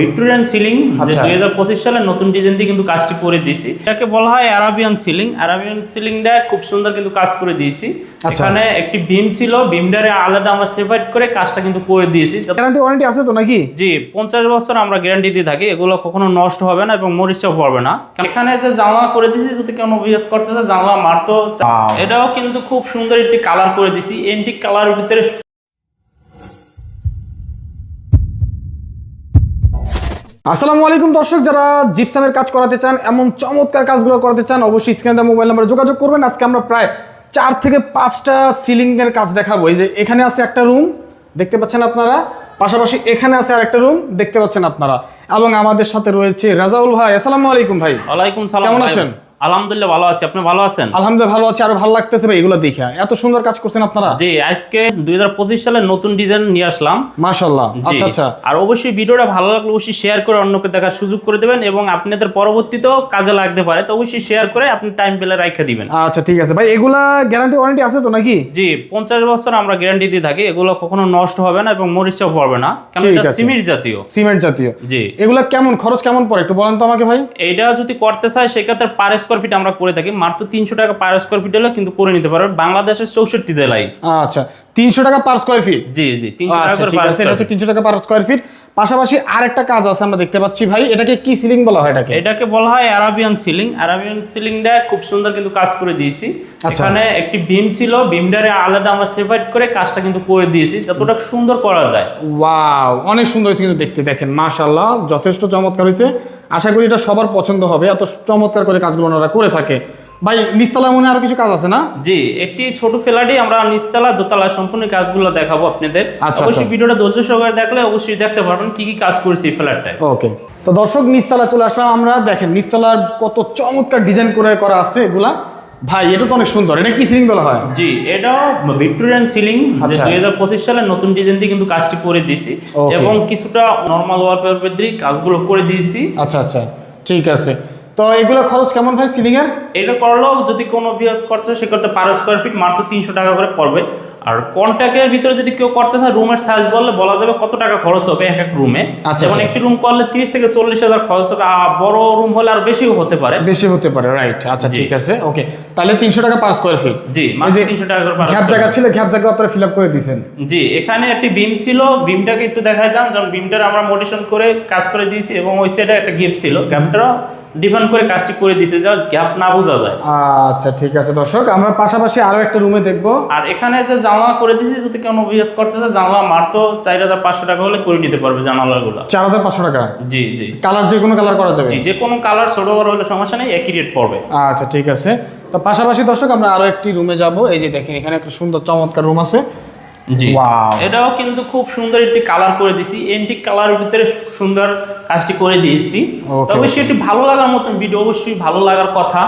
Victorian ceiling আচ্ছা। দুই হাজার পঁচিশ সালে নতুন ডিজাইন দিয়ে কিন্তু কাজটি করে দিয়েছি। এটাকে বলা হয় আরাবিয়ান সিলিং আরাবিয়ান সিলিংটা খুব সুন্দর কিন্তু কাজ করে দিয়েছি। আচ্ছা। এখানে একটি বিম ছিল বিমটারে আলাদা আমরা সেপারেট করে কাজটা কিন্তু করে দিয়েছি। গ্যারান্টি ওয়ারেন্টি আছে তো নাকি? জি পঞ্চাশ বছর আমরা গ্যারান্টি দিয়ে থাকি। এগুলো কখনো নষ্ট হবে না এবং মরিচাও পড়বে না। এখানে যে জানলা করে দিয়েছি যদি কেউ বিএস করতেছে জানলা মারতো এটাও কিন্তু খুব সুন্দর একটি কালার করে দিয়েছি। এন্টিক কালারের ভিতরে আসসালামু আলাইকুম দর্শক যারা জিপসামের কাজ করাতে চান এমন চমৎকার কাজগুলো করাতে চান অবশ্যই স্ক্রিনে মোবাইল নাম্বারে যোগাযোগ করবেন। আজকে আমরা প্রায় চার থেকে পাঁচটা সিলিংয়ের কাজ দেখাবো। এই যে এখানে আছে একটা রুম দেখতে পাচ্ছেন আপনারা? পাশাপাশি এখানে আছে আরেকটা রুম দেখতে পাচ্ছেন আপনারা। এবং আমাদের সাথে রয়েছে রাজাউল ভাই। আসসালামু আলাইকুম ভাই। ওয়ালাইকুম সালাম কেমন আছেন? আলহামদুলিল্লাহ ভালো আছি। আপনি ভালো আছেন? আলহামদুলিল্লাহ ভালো আছে আরও ভালো লাগতেছে ভাই এগুলো দেখে। এত সুন্দর কাজ করছেন আপনারা? জি আজকে দুই সালের নতুন ডিজাইন নিয়ে আসলাম। মাশাল্লাহ আচ্ছা আচ্ছা। আর অবশ্যই ভিডিওটা ভালো লাগলে অবশ্যই শেয়ার করে অন্যকে দেখার সুযোগ করে দেবেন এবং আপনাদের পরবর্তীতেও কাজে লাগতে পারে তো অবশ্যই শেয়ার করে আপনি টাইম পেলে দিবেন। আচ্ছা ঠিক আছে। ভাই এগুলা গ্যারান্টি ওয়ারেন্টি আছে তো নাকি? জি পঞ্চাশ বছর আমরা গ্যারান্টি দিয়ে থাকি এগুলো কখনো নষ্ট হবে না এবং মরিচাও পড়বে না কারণ এটা। সিমির জাতীয়। সিমেন্ট জাতীয়। জি। এগুলা কেমন? খরচ কেমন পড়ে? একটু বলেন তো আমাকে ভাই। এইটা যদি করতে চাই সেক্ষেত্রে পার স্কোয়ার ফিট আমরা করে থাকি মাত্র তিনশো টাকা পার স্কোয়ার ফিট হলে কিন্তু করে নিতে পারবেন বাংলাদেশের চৌষট্টি জেলায়। আচ্ছা তিনশো টাকা পার স্কোয়ার ফিট জি জি তিনশো টাকা হচ্ছে তিনশো পার স্কোয়ার ফিট পাশাপাশি আরেকটা কাজ আছে আমরা দেখতে পাচ্ছি ভাই এটাকে কি সিলিং বলা হয় এটাকে? এটাকে বলা হয় আরাবিয়ান সিলিং আরাবিয়ান সিলিংটা খুব সুন্দর কিন্তু কাজ করে দিয়েছি। আচ্ছা। এখানে একটি বিম ছিল বিমটারে আলাদা আমরা সেপারেট করে কাজটা কিন্তু করে দিয়েছি যতটা সুন্দর করা যায়। ওয়াও অনেক সুন্দর হয়েছে কিন্তু দেখতে দেখেন মাশাল্লাহ যথেষ্ট চমৎকার হয়েছে। আশা করি এটা সবার পছন্দ হবে। এত চমৎকার করে কাজগুলো ওনারা করে থাকে। ভাই নিস্তলা মনে আরও কিছু কাজ আছে না? জি একটি ছোট ফ্ল্যাটে আমরা নিস্তলা দোতলা সম্পূর্ণ কাজগুলো দেখাবো আপনাদের। আচ্ছা, অবশ্যই আচ্ছা। ভিডিওটা ধৈর্য সহকারে দেখলে অবশ্যই দেখতে পারবেন কি কি কাজ করেছি এই ফ্ল্যাটটায় ওকে। তো দর্শক নিস্তলা চলে আসলাম আমরা। দেখেন নিস্তলার কত চমৎকার ডিজাইন করে করা আছে এগুলা। ভাই এটা তো অনেক সুন্দর। এটা কি সিলিং বলা হয়? জি এটাও ভিক্টোরিয়ান সিলিং আচ্ছা। দুই হাজার পঁচিশ সালের নতুন ডিজাইন দিয়ে কিন্তু কাজটি করে দিয়েছি। এবং কিছুটা নর্মাল ওয়ালপেপার দিয়ে কাজগুলো করে দিয়েছি। আচ্ছা আচ্ছা। ঠিক আছে। তো এগুলো খরচ কেমন ভাই সিলিং এর এটা করলেও যদি কোনো বিয়াস করতে সে সেক্ষেত্রে পার স্কোয়ার ফিট মাত্র তিনশো টাকা করে পড়বে। আর কন্ট্যাক্টের ভিতরে যদি কেউ করতে চায় রুমের সাইজ বললে বলা যাবে কত টাকা খরচ হবে এক এক রুমে আচ্ছা, যেমন আচ্ছা। একটি রুম করলে তিরিশ থেকে চল্লিশ হাজার খরচ হবে আর বড় রুম হলে আর বেশিও হতে পারে। বেশি হতে পারে রাইট আচ্ছা ঠিক আছে ওকে তাহলে তিনশো টাকা পার স্কোয়ার ফিট জি মাত্র তিনশো টাকা করে per ঘ্যাপ জায়গা ছিল ঘ্যাপ জায়গা আপনারা ফিল আপ করে দিয়েছেন। জি এখানে একটি বিম ছিল বিমটাকে একটু দেখাই দাম যেমন বিমটার আমরা মোটিশন করে কাজ করে দিয়েছি এবং ওই সাইডে একটা গ্যাপ ছিল গ্যাপটাও ডিফারেন্ট করে কাজটি করে দিয়েছে যা গ্যাপ না বোঝা যায়। আচ্ছা ঠিক আছে দর্শক আমরা পাশাপাশি আরও একটা রুমে দেখব। আর এখানে যে জানলা করে দিয়েছি যদি কেউ বিএস করতে চায় জানলা মারতো চার হাজার পাঁচশো টাকা হলে করে নিতে পারবে জানালাগুলো। চার হাজার পাঁচশো টাকা? জি জি। কালার যে কোনো কালার করা যাবে? জি যে কোনো কালার ছোট বড় হলে সমস্যা নেই একই রেট পড়বে। আচ্ছা ঠিক আছে। তো পাশাপাশি দর্শক আমরা আরও একটি রুমে যাব। এই যে দেখেন এখানে একটা সুন্দর চমৎকার রুম আছে। জি। এটাও কিন্তু খুব সুন্দর একটি কালার করে দিয়েছি। এন্টিক কালারের ভিতরে সুন্দর কাজটি করে দিয়েছি। তবে সেটি ভালো লাগার মতন ভিডিও অবশ্যই ভালো লাগার কথা।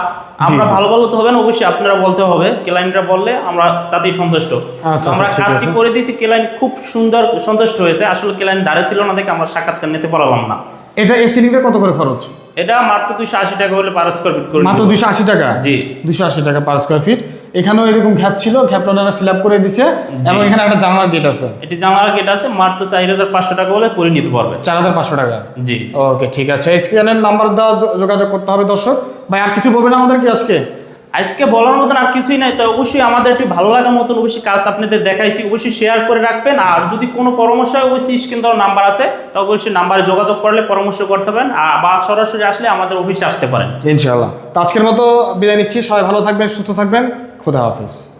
আমরা ভালো ভালো তো হবে না অবশ্যই আপনারা বলতে হবে। ক্লায়েন্টরা বললে আমরা তাতেই সন্তুষ্ট। আচ্ছা, আমরা কাজটি করে দিয়েছি ক্লায়েন্ট খুব সুন্দর সন্তুষ্ট হয়েছে। আসলে ক্লায়েন্ট দাঁড়িয়ে ছিল না দেখে আমরা সাক্ষাৎকার নিতে পারলাম না। এটা এই সিলিংটা কত করে খরচ? এটা মাত্র দুইশো আশি টাকা হলে পার স্কোয়ার ফিট করে মাত্র দুইশো আশি টাকা? জি। দুইশো আশি টাকা পার স্কোয়ার ফিট এখানেও এরকম ঘ্যাপ ছিল ঘ্যাপটা ওনারা ফিল আপ করে দিছে। এবং এখানে একটা জানালার গেট আছে। এটি জানালার গেট আছে মাত্র চার হাজার পাঁচশো টাকা হলে করে নিতে পারবে। চার হাজার পাঁচশো টাকা। জি। ওকে ঠিক আছে। স্ক্রিনের নাম্বার দেওয়া যোগাযোগ করতে হবে দর্শক। ভাই আর কিছু বলবেন আমাদের কি আজকে? আজকে বলার মতন আর কিছুই নাই তো অবশ্যই আমাদের একটি ভালো লাগার মতন অবশ্যই কাজ আপনাদের দেখাইছি অবশ্যই শেয়ার করে রাখবেন। আর যদি কোনো পরামর্শ হয় অবশ্যই স্ক্রিন দেওয়ার নাম্বার আছে তো অবশ্যই নাম্বারে যোগাযোগ করলে পরামর্শ করতে পারেন। আর বা সরাসরি আসলে আমাদের অফিসে আসতে পারেন। ইনশাআল্লাহ। তো আজকের মতো বিদায় নিচ্ছি। সবাই ভালো থাকবেন সুস্থ থাকবেন। খুদা হাফিজ